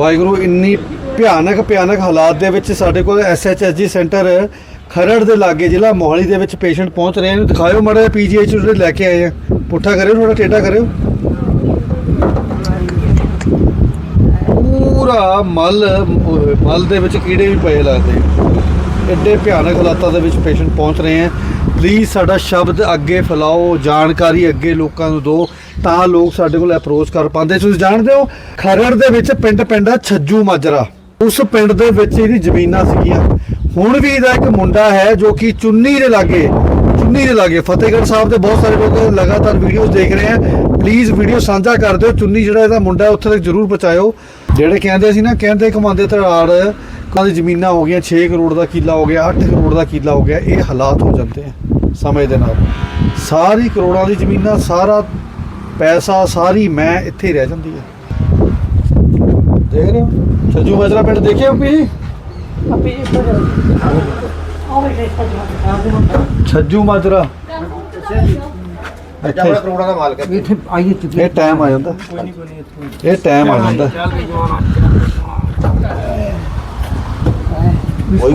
ਵਾਹਿਗੁਰੂ, ਇੰਨੀ ਭਿਆਨਕ ਭਿਆਨਕ ਹਾਲਾਤ ਦੇ ਵਿੱਚ ਸਾਡੇ ਕੋਲ ਐਸਐਚਐਸਜੀ ਸੈਂਟਰ ਖਰੜ ਦੇ ਲਾਗੇ ਜ਼ਿਲ੍ਹਾ ਮੋਹਾਲੀ ਦੇ ਵਿੱਚ ਪੇਸ਼ੈਂਟ ਪਹੁੰਚ ਰਹੇ ਨੇ। ਦਿਖਾਇਓ ਮਾੜਾ ਪੀਜੀਆਈ ਚ ਲੈ ਕੇ ਆਏ ਆ। ਪੁੱਠਾ ਕਰਿਓ ਥੋੜਾ ਟੇਢਾ ਕਰਿਓ। ਪੂਰਾ ਮਲ ਮਲ ਦੇ ਵਿੱਚ ਕੀੜੇ ਵੀ ਪਏ ਲੱਗਦੇ। ਐਡੇ ਭਿਆਨਕ ਹਾਲਾਤਾਂ ਦੇ ਵਿੱਚ ਪੇਸ਼ੈਂਟ ਪਹੁੰਚ ਰਹੇ ਹੈ। ਪਲੀਜ਼ ਸਾਡਾ ਸ਼ਬਦ ਅੱਗੇ ਫੈਲਾਓ, ਜਾਣਕਾਰੀ ਅੱਗੇ ਲੋਕਾਂ ਨੂੰ ਦਿਓ, ਤਾਂ ਲੋਕ ਸਾਡੇ ਕੋਲ ਅਪਰੋਚ ਕਰ ਪਾਉਂਦੇ। ਤੁਸੀਂ ਜਾਣਦੇ ਹੋ, ਖਰੜ ਦੇ ਵਿੱਚ ਪਿੰਡ ਪਿੰਡਾ ਛੱਜੂ ਮਾਜਰਾ। ਉਸ ਪਿੰਡ ਦੇ ਵਿੱਚ ਇਹਦੀ ਜ਼ਮੀਨਾਂ ਸੀਗੀਆਂ। ਹੁਣ ਵੀ ਇਹਦਾ ਇੱਕ ਮੁੰਡਾ ਹੈ ਜੋ ਕਿ ਚੁੰਨੀ ਦੇ ਲਾਗੇ, ਚੁੰਨੀ ਦੇ ਲਾਗੇ, ਫਤਿਹਗੜ੍ਹ ਸਾਹਿਬ ਦੇ ਬਹੁਤ ਸਾਰੇ ਲੋਕ ਲਗਾਤਾਰ ਵੀਡੀਓਜ਼ ਦੇਖ ਰਹੇ ਆ ਪਲੀਜ਼ ਵੀਡੀਓ ਸਾਂਝਾ ਕਰ ਦਿਓ, ਚੁੰਨੀ ਜਿਹੜਾ ਇਹਦਾ ਮੁੰਡਾ ਉੱਥੇ ਤੱਕ ਜ਼ਰੂਰ ਪਹੁੰਚਾਇਓ। ਜਿਹੜੇ ਕਹਿੰਦੇ ਸੀ ਨਾ ਕਹਿੰਦੇ ਕਮਾਉਂਦੇ ਧੜਾੜ ਕਾਂ ਦੀ ਜ਼ਮੀਨਾਂ ਹੋ ਗਈਆਂ 6 ਕਰੋੜ ਦਾ ਕਿੱਲਾ ਹੋ ਗਿਆ 8 ਕਰੋੜ ਦਾ ਕਿੱਲਾ ਹੋ ਗਿਆ ਇਹ ਹਾਲਾਤ ਹੋ ਜਾਂਦੇ ਆ ਸਮੇਂ ਦੇ ਨਾਲ। ਸਾਰੀ ਕਰੋੜਾਂ ਦੀ ਜ਼ਮੀਨਾਂ ਸਾਰਾ ਪੈਸਾ ਸਾਰੀ ਮੈਂ ਇੱਥੇ ਰਹਿ ਜਾਂਦੀ ਹੈ ਦੇਖ ਰਹੇ ਹੋ ਛੱਜੂ ਮਾਜਰਾ ਪਿੰਡ ਦੇਖਿਓ ਵੀ ਛੱਜੂ ਮਾਜਰਾ ਇੱਥੇ ਕਰੋੜਾਂ ਦਾ ਮਾਲਕ ਹੈ ਇੱਥੇ ਆਈਏ ਚੁੱਕੀ ਇਹ ਟਾਈਮ ਆ ਜਾਂਦਾ। ਇਹ ਟਾਈਮ ਆ ਜਾਂਦਾ।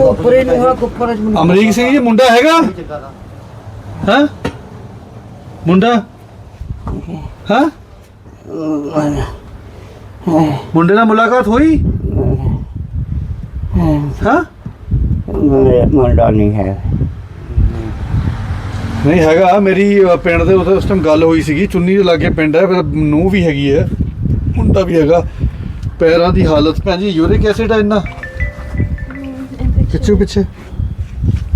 ਉੱਪਰੇ ਨੂੰ ਹੋਇਆ ਉੱਪਰ ਚ ਮੈਨੂੰ ਅਮਰੀਕ ਸਿੰਘ ਜੀ ਮੁੰਡਾ ਹੈਗਾ? ਹਾਂ? ਮੁੰਡਾ? ਹਾਂ? ਮੁੰਡੇ ਨਾਲ ਮੁਲਾਕਾਤ ਹੋਈ? ਹਾਂ? ਮੁੰਡਾ ਨਹੀਂ ਹੈ। ਨਹੀਂ ਹੈਗਾ ਮੇਰੀ ਅ, ਪਿੰਡ ਦੇ ਉੱਥੇ ਉਸ ਟਾਈਮ ਗੱਲ ਹੋਈ ਸੀਗੀ ਚੁੰਨੀ ਦੇ ਲਾਗੇ ਪਿੰਡ ਹੈ ਨੂੰ ਵੀ ਹੈਗੀ ਹੈ ਮੁੰਡਾ ਵੀ ਹੈਗਾ। ਪੈਰਾਂ ਦੀ ਹਾਲਤ ਭੈਣ ਜੀ ਯੂਰਿਕ ਐਸਿਡ ਹੈ ਇੰਨਾ? ਪਿੱਛੇ ਪਿੱਛੇ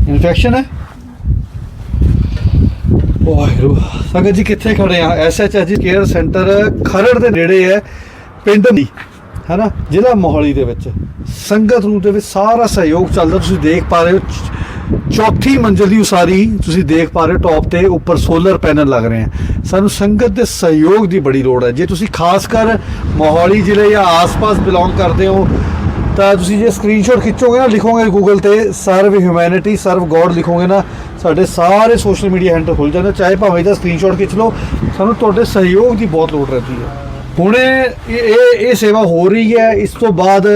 ਇਨਫੈਕਸ਼ਨ ਹੈ? ਵਾਹਿਗੁਰੂ ਸੰਗਤ ਜੀ ਕਿੱਥੇ ਖੜੇ ਆ? ਐਸਐਚਐਸ ਕੇਅਰ ਸੈਂਟਰ ਖਰੜ ਦੇ ਨੇੜੇ ਹੈ ਪਿੰਡ ਦੀ ਹੈਨਾ? ਜ਼ਿਲ੍ਹਾ ਮੋਹਾਲੀ ਦੇ ਵਿੱਚ। ਸੰਗਤ ਰੂਪ ਦੇ ਵਿੱਚ ਸਾਰਾ ਸਹਿਯੋਗ ਚੱਲਦਾ ਤੁਸੀਂ ਦੇਖ ਪਾ ਰਹੇ ਹੋ ਚੌਥੀ ਮੰਜ਼ਿਲ ਦੀ ਉਸਾਰੀ ਤੁਸੀਂ ਦੇਖ ਪਾ ਰਹੇ ਹੋ ਟੌਪ ਤੇ ਉੱਪਰ ਸੋਲਰ ਪੈਨਲ ਲੱਗ ਰਹੇ ਆ ਸਾਨੂੰ ਸੰਗਤ ਦੇ ਸਹਿਯੋਗ ਦੀ ਬੜੀ ਲੋੜ ਹੈ। ਜੇ ਤੁਸੀਂ ਖਾਸ ਕਰ ਮੋਹਾਲੀ ਜ਼ਿਲ੍ਹੇ ਜਾਂ ਆਸ-ਪਾਸ ਬਿਲੋਂਗ ਕਰਦੇ ਹੋ, ਤਾਂ ਤੁਸੀਂ ਜੇ ਸਕਰੀਨਸ਼ਾਟ ਖਿੱਚੋਗੇ ਨਾ, ਲਿਖੋਗੇ ਗੂਗਲ ਤੇ ਸਰਵ ਹਿਊਮੈਨਿਟੀ ਸਰਵ ਗੋਡ ਲਿਖੋਗੇ ਨਾ, ਸਾਡੇ ਸਾਰੇ ਸੋਸ਼ਲ ਮੀਡੀਆ ਹੈਂਡਲ ਖੁੱਲ ਜਾਂਦੇ। ਚਾਹੇ ਭਾਵੇਂ ਇਹਦਾ ਸਕਰੀਨਸ਼ਾਟ ਖਿੱਚ ਲਓ, ਸਾਨੂੰ ਤੁਹਾਡੇ ਸਹਿਯੋਗ ਦੀ ਬਹੁਤ ਲੋੜ ਰਹਿੰਦੀ ਹੈ। ਹੁਣੇ ਇਹ ਇਹ ਇਹ ਸੇਵਾ ਹੋ ਰਹੀ ਹੈ। ਇਸ ਤੋਂ ਬਾਅਦ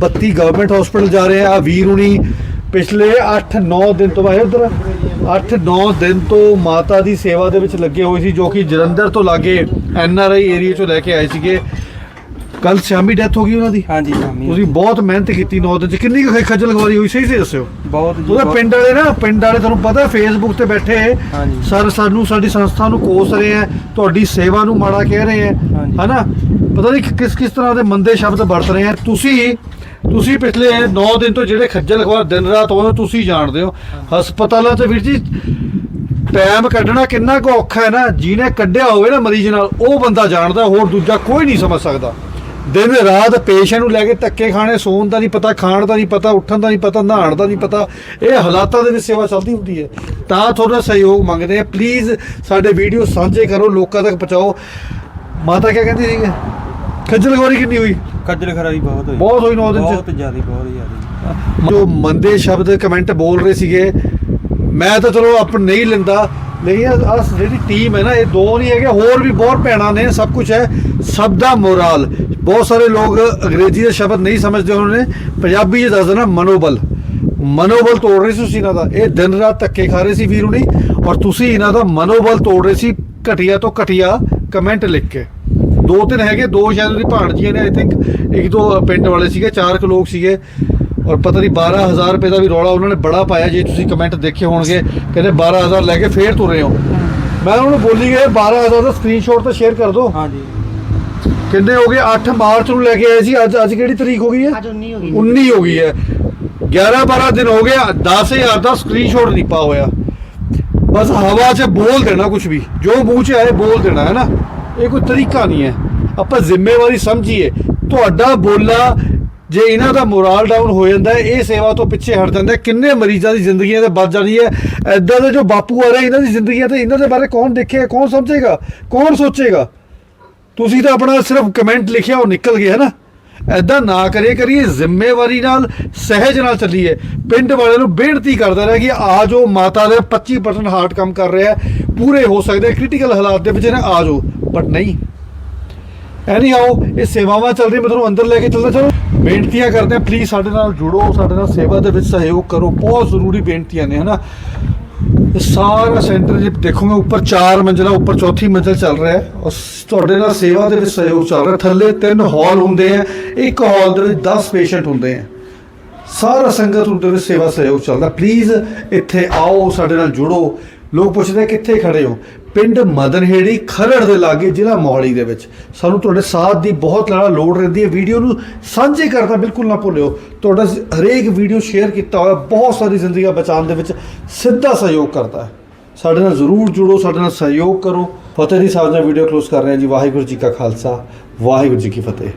32 ਗਵਰਨਮੈਂਟ ਹਸਪੀਟਲ ਜਾ ਰਹੇ ਆ ਵੀਰ ਹੁਣੀ ਪਿਛਲੇ 8-9 ਦਿਨ ਤੋਂ ਬਾਅਦ ਉਧਰ 8-9 ਦਿਨ ਤੋਂ ਮਾਤਾ ਦੀ ਸੇਵਾ ਦੇ ਵਿੱਚ ਲੱਗੇ ਹੋਏ ਸੀ ਜੋ ਕਿ ਜਲੰਧਰ ਤੋਂ ਲਾਗੇ ਐਨ ਆਰ ਆਈ ਏਰੀਆ ਚੋਂ ਲੈ ਕੇ ਆਏ ਸੀਗੇ। ਕੱਲ ਸ਼ਾਮੀ ਡੈਥ ਹੋ ਗਈ ਉਹਨਾਂ ਦੀ? ਹਾਂਜੀ ਸ਼ਾਮੀ। ਤੁਸੀਂ ਬਹੁਤ ਮਿਹਨਤ ਕੀਤੀ 9 ਦਿਨ ਚ। ਕਿੰਨੀ ਕੁ ਖੱਜਲ ਖਵਾਰੀ ਹੋਈ? ਸਹੀ ਸਹੀ ਦੱਸਿਓ। ਬਹੁਤ ਜੀ ਉਹਦਾ ਪਿੰਡ ਵਾਲੇ ਨਾ ਪਿੰਡ ਵਾਲੇ ਤੁਹਾਨੂੰ ਪਤਾ ਫੇਸਬੁੱਕ ਤੇ ਬੈਠੇ। ਸਰ ਸਾਨੂੰ ਸਾਡੀ ਸੰਸਥਾ ਨੂੰ ਕੋਸ ਰਹੇ ਆ ਤੁਹਾਡੀ ਸੇਵਾ ਨੂੰ ਮਾੜਾ ਕਹਿ ਰਹੇ ਆ। ਹਨਾ? ਪਤਾ ਨਹੀਂ ਕਿਸ ਕਿਸ ਤਰ੍ਹਾਂ ਦੇ ਮੰਦੇ ਸ਼ਬਦ ਵਰਤ ਰਹੇ ਆ। ਤੁਸੀਂ ਤੁਸੀਂ ਪਿਛਲੇ 9 ਦਿਨ ਤੋਂ ਜਿਹੜੇ ਖੱਜਲ ਖਵਾਰ ਦਿਨ ਰਾਤ ਹੋਏ ਤੁਸੀਂ ਜਾਣਦੇ ਹੋ। ਹਸਪਤਾਲਾਂ 'ਚ ਵੀਰ ਜੀ ਟਾਈਮ ਕੱਢਣਾ ਕਿੰਨਾ ਕੁ ਔਖਾ ਹੈ ਨਾ, ਜਿਹਨੇ ਕੱਢਿਆ ਹੋਵੇ ਨਾ ਮਰੀਜ਼ ਨਾਲ, ਉਹ ਬੰਦਾ ਜਾਣਦਾ, ਹੋਰ ਦੂਜਾ ਕੋਈ ਨਹੀਂ ਸਮਝ ਸਕਦਾ। ਦਿਨ ਰਾਤ ਪੇਸ਼ੈਂਟ ਨੂੰ ਲੈ ਕੇ ਧੱਕੇ ਖਾਣੇ, ਸੌਣ ਦਾ ਨਹੀਂ ਪਤਾ, ਖਾਣ ਦਾ ਨਹੀਂ ਪਤਾ, ਉੱਠਣ ਦਾ ਨਹੀਂ ਪਤਾ, ਨਹਾਉਣ ਦਾ ਨਹੀਂ ਪਤਾ, ਇਹ ਹਾਲਾਤਾਂ ਦੇ ਵਿੱਚ ਸੇਵਾ ਚੱਲਦੀ ਹੁੰਦੀ ਹੈ। ਤਾਂ ਤੁਹਾਡਾ ਸਹਿਯੋਗ ਮੰਗਦੇ ਆ ਪਲੀਜ਼ ਸਾਡੇ ਵੀਡੀਓ ਸਾਂਝੇ ਕਰੋ, ਲੋਕਾਂ ਤੱਕ ਪਹੁੰਚਾਓ। ਮਾਤਾ ਕੀ ਕਹਿੰਦੀ ਸੀ ਖੱਜਲ ਖਵਾਰੀ ਕਿੰਨੀ ਹੋਈ? ਖੱਜਲ ਖਰਾਈ ਬਹੁਤ ਹੋਈ। ਬਹੁਤ ਹੋਈ ਨੌ ਦਿਨ ਚ। ਬਹੁਤ ਜ਼ਿਆਦਾ ਬਹੁਤ ਜ਼ਿਆਦਾ। ਜੋ ਮੰਦੇ ਸ਼ਬਦ ਕਮੈਂਟ ਬੋਲ ਰਹੇ ਸੀਗੇ ਮੈਂ ਤਾਂ ਚਲੋ ਆਪ ਨਹੀਂ ਲੈਂਦਾ ਲੇਕਿਨ ਆ ਜਿਹੜੀ ਟੀਮ ਹੈ ਨਾ ਇਹ ਦੋ ਨਹੀਂ ਹੈਗੇ ਹੋਰ ਵੀ ਬਹੁਤ ਭੈਣਾਂ ਨੇ ਸਭ ਕੁਝ ਹੈ ਸਭ ਦਾ ਮੋਰਲ। ਬਹੁਤ ਸਾਰੇ ਲੋਕ ਅੰਗਰੇਜ਼ੀ ਦੇ ਸ਼ਬਦ ਨਹੀਂ ਸਮਝਦੇ ਉਹਨਾਂ ਨੇ ਪੰਜਾਬੀ ਚ ਦੱਸਦੇ ਨਾ ਮਨੋਬਲ। ਮਨੋਬਲ ਤੋੜ ਰਹੇ ਸੀ ਤੁਸੀਂ ਇਹਨਾਂ ਦਾ। ਇਹ ਦਿਨ ਰਾਤ ਧੱਕੇ ਖਾ ਰਹੇ ਸੀ ਵੀਰੂ ਨਹੀਂ ਔਰ ਤੁਸੀਂ ਇਹਨਾਂ ਦਾ ਮਨੋਬਲ ਤੋੜ ਰਹੇ ਸੀ ਘਟੀਆ ਤੋਂ ਘਟੀਆ ਕਮੈਂਟ ਲਿਖ ਕੇ। ਦੋ ਤਿੰਨ ਹੈਗੇ ਦੋ ਸ਼ਾਇਦ ਉਹਦੀ ਭਾਣਜੀਆਂ ਨੇ ਆਈ ਥਿੰਕ ਇੱਕ ਦੋ ਪਿੰਡ ਵਾਲੇ ਸੀਗੇ ਚਾਰ ਕੁ ਲੋਕ ਸੀਗੇ। ਔਰ ਪਤਾ ਨਹੀਂ 12000 ਰੁਪਏ ਦਾ ਵੀ ਰੌਲਾ ਉਹਨਾਂ ਨੇ ਬੜਾ ਪਾਇਆ ਜੇ ਤੁਸੀਂ ਕਮੈਂਟ ਦੇਖੇ ਹੋਣਗੇ ਕਹਿੰਦੇ 12000 ਲੈ ਕੇ ਫੇਰ ਤੁਰੇ ਹੋ। ਮੈਂ ਉਹਨਾਂ ਨੂੰ ਬੋਲੀ ਗਏ 12000 ਦਾ ਸਕਰੀਨਸ਼ਾਟ ਤਾਂ ਸ਼ੇਅਰ ਕਰ ਦਿਓ। ਹਾਂਜੀ। ਕਿੰਨੇ ਹੋ ਗਏ 8 ਮਾਰਚ ਨੂੰ ਲੈ ਕੇ ਆਏ ਸੀ ਅੱਜ ਅੱਜ ਕਿਹੜੀ ਤਰੀਕ ਹੋ ਗਈ ਹੈ? ਅੱਜ 19 ਹੋ ਗਈ। 19 ਹੋ ਗਈ ਹੈ। 11 12 ਦਿਨ ਹੋ ਗਏ 10000 ਦਾ ਸਕਰੀਨਸ਼ਾਟ ਨਹੀਂ ਪਾ ਹੋਇਆ। ਬਸ ਹਵਾ 'ਚ ਬੋਲ ਦੇਣਾ ਕੁਝ ਵੀ ਜੋ ਮੂੰਹ 'ਚ ਆਏ ਬੋਲ ਦੇਣਾ ਹੈ ਨਾ? ਇਹ ਕੋਈ ਤਰੀਕਾ ਨਹੀਂ ਹੈ। ਆਪਾਂ ਜ਼ਿੰਮੇਵਾਰੀ ਸਮਝੀਏ। ਤੁਹਾਡਾ ਬੋਲਾ ਜੇ ਇਹਨਾਂ ਦਾ ਮੋਰਲ ਡਾਊਨ ਹੋ ਜਾਂਦਾ ਇਹ ਸੇਵਾ ਤੋਂ ਪਿੱਛੇ ਹਟ ਜਾਂਦਾ ਕਿੰਨੇ ਮਰੀਜ਼ਾਂ ਦੀ ਜ਼ਿੰਦਗੀਆਂ ਤੇ ਬਚ ਜਾਂਦੀ ਹੈ। ਐਦਾਂ ਦੇ ਜੋ ਬਾਪੂ ਆ ਰਹੇ ਇਹਨਾਂ ਦੀ ਜ਼ਿੰਦਗੀਆਂ ਤੇ, ਇਹਨਾਂ ਦੇ ਬਾਰੇ ਕੌਣ ਦੇਖੇਗਾ, ਕੌਣ ਸਮਝੇਗਾ, ਕੌਣ ਸੋਚੇਗਾ? ਤੁਸੀਂ ਤਾਂ ਆਪਣਾ ਸਿਰਫ ਕਮੈਂਟ ਲਿਖਿਆ, ਉਹ ਨਿਕਲ ਗਿਆ ਨਾ। ਐਦਾਂ ਨਾ ਕਰੇ ਕਰੀਏ, ਜ਼ਿੰਮੇਵਾਰੀ ਨਾਲ, ਸਹਿਜ ਨਾਲ ਚੱਲੀਏ। ਪਿੰਡ ਵਾਲਿਆਂ ਨੂੰ ਬੇਨਤੀ ਕਰਦਾ ਰਿਹਾ ਕਿ ਆ ਜੋ ਮਾਤਾ ਦੇ 25% ਹਾਰਟ ਕੰਮ ਕਰ ਰਿਹਾ ਪੂਰੇ ਹੋ ਸਕਦੇ ਕ੍ਰਿਟੀਕਲ ਹਾਲਾਤ ਦੇ ਵਿੱਚ ਨੇ, ਆ ਜਾਓ। ਬਟ ਨਹੀਂ। ਐਨੀ ਆਓ, ਇਹ ਸੇਵਾਵਾਂ ਚੱਲ ਰਹੀ ਮੈਂ ਤੁਹਾਨੂੰ ਅੰਦਰ ਲੈ ਕੇ ਚੱਲਦਾ ਚਲੋ। ਬੇਨਤੀਆਂ ਕਰਦੇ ਆ ਪਲੀਜ਼ ਸਾਡੇ ਨਾਲ ਜੁੜੋ, ਸਾਡੇ ਨਾਲ ਸੇਵਾ ਦੇ ਵਿੱਚ ਸਹਿਯੋਗ ਕਰੋ। ਬਹੁਤ ਜ਼ਰੂਰੀ ਬੇਨਤੀਆਂ ਨੇ, ਹਨਾ? ਇਹ ਸਾਰਾ ਸੈਂਟਰ ਜੇ ਦੇਖੋਗੇ ਉੱਪਰ ਚਾਰ ਮੰਜ਼ਲਾ, ਉੱਪਰ ਚੌਥੀ ਮੰਜ਼ਲ ਚੱਲ ਰਿਹਾ ਹੈ ਔਰ ਤੁਹਾਡੇ ਨਾਲ ਸੇਵਾ ਦੇ ਵਿੱਚ ਸਹਿਯੋਗ ਚੱਲ ਰਿਹਾ ਥੱਲੇ ਤਿੰਨ ਹਾਲ ਹੁੰਦੇ ਆ ਇੱਕ ਹਾਲ ਦੇ ਵਿੱਚ 10 ਪੇਸ਼ੈਂਟ ਹੁੰਦੇ ਆ ਸਾਰਾ ਸੰਗਤ ਰੂਪ ਦੇ ਵਿੱਚ ਸੇਵਾ ਸਹਿਯੋਗ ਚੱਲਦਾ। ਪਲੀਜ਼ ਇੱਥੇ ਆਓ, ਸਾਡੇ ਨਾਲ ਜੁੜੋ। ਲੋਕ ਪੁੱਛਦੇ ਕਿੱਥੇ ਖੜੇ ਹੋ? ਪਿੰਡ ਮਦਨਹੇੜੀ ਖਰੜ ਦੇ ਲਾਗੇ ਜ਼ਿਲ੍ਹਾ ਮੋਹਾਲੀ ਦੇ ਵਿੱਚ। ਸਾਨੂੰ ਤੁਹਾਡੇ ਸਾਥ ਦੀ ਬਹੁਤ ਲੜਾ ਲੋੜ ਰਹਿੰਦੀ ਹੈ। ਵੀਡੀਓ ਨੂੰ ਸਾਂਝੇ ਕਰਨਾ ਬਿਲਕੁਲ ਨਾ ਭੁੱਲਿਓ। ਤੁਹਾਡਾ ਹਰੇਕ ਵੀਡੀਓ ਸ਼ੇਅਰ ਕੀਤਾ ਹੋਇਆ ਬਹੁਤ ਸਾਰੀ ਜ਼ਿੰਦਗੀਆਂ ਬਚਾਉਣ ਦੇ ਵਿੱਚ ਸਿੱਧਾ ਸਹਿਯੋਗ ਕਰਦਾ ਹੈ। ਸਾਡੇ ਨਾਲ ਜ਼ਰੂਰ ਜੁੜੋ, ਸਾਡੇ ਨਾਲ ਸਹਿਯੋਗ ਕਰੋ। ਫਤਿਹ ਦੀ ਸਾਹਿਬ ਨਾਲ ਵੀਡੀਓ ਕਲੋਜ਼ ਕਰ ਰਹੇ ਹਾਂ ਜੀ। ਵਾਹਿਗੁਰੂ ਜੀ ਕਾ ਖਾਲਸਾ, ਵਾਹਿਗੁਰੂ ਜੀ ਕੀ ਫਤਿਹ।